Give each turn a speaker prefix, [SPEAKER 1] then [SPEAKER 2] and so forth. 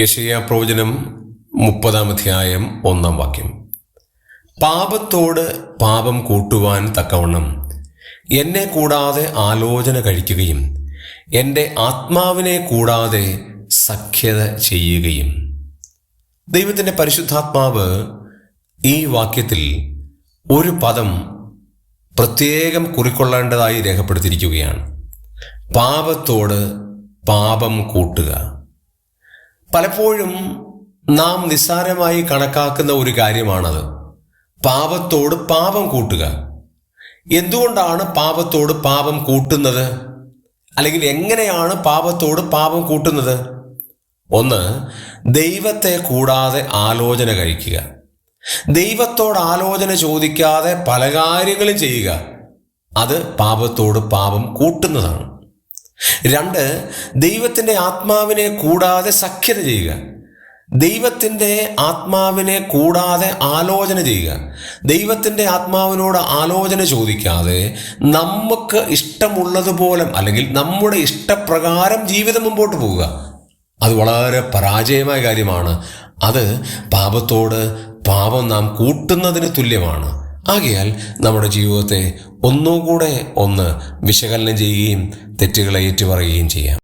[SPEAKER 1] യശയ പ്രവചനം മുപ്പതാം അധ്യായം ഒന്നാം വാക്യം. പാപത്തോട് പാപം കൂട്ടുവാൻ തക്കവണ്ണം എന്നെ കൂടാതെ ആലോചന കഴിക്കുകയും എന്റെ ആത്മാവിനെ കൂടാതെ സഖ്യത ചെയ്യുകയും. ദൈവത്തിന്റെ പരിശുദ്ധാത്മാവ് ഈ വാക്യത്തിൽ ഒരു പദം പ്രത്യേകം കുറിക്കൊള്ളേണ്ടതായി രേഖപ്പെടുത്തിയിരിക്കുകയാണ്. പാപത്തോട് പാപം കൂട്ടുക. പലപ്പോഴും നാം നിസ്സാരമായി കണക്കാക്കുന്ന ഒരു കാര്യമാണത്. പാപത്തോട് പാപം കൂട്ടുക. എന്തുകൊണ്ടാണ് പാപത്തോട് പാപം കൂട്ടുന്നത്? അല്ലെങ്കിൽ എങ്ങനെയാണ് പാപത്തോട് പാപം കൂട്ടുന്നത്? ഒന്ന് ദൈവത്തെ കൂടാതെ ആലോചന കഴിക്കുക. ദൈവത്തോട് ആലോചന ചോദിക്കാതെ പല കാര്യങ്ങളും ചെയ്യുക. അത് പാപത്തോട് പാപം കൂട്ടുന്നതാണ്. രണ്ട് ദൈവത്തിന്റെ ആത്മാവിനെ കൂടാതെ സഖ്യത ചെയ്യുക. ദൈവത്തിന്റെ ആത്മാവിനെ കൂടാതെ ആലോചന ചെയ്യുക. ദൈവത്തിന്റെ ആത്മാവിനോട് ആലോചന ചോദിക്കാതെ നമുക്ക് ഇഷ്ടമുള്ളതുപോലെ അല്ലെങ്കിൽ നമ്മുടെ ഇഷ്ടപ്രകാരം ജീവിതം മുമ്പോട്ട് പോവുക. അത് വളരെ പരാജയമായ കാര്യമാണ്. അത് പാപത്തോട് പാപം നാം കൂട്ടുന്നതിന് തുല്യമാണ്. ആകയാൽ നമ്മുടെ ജീവിതത്തെ ഒന്നുകൂടെ ഒന്ന് വിശകലനം ചെയ്യുകയും തെറ്റുകളെ ഏറ്റുപറയുകയും ചെയ്യാം.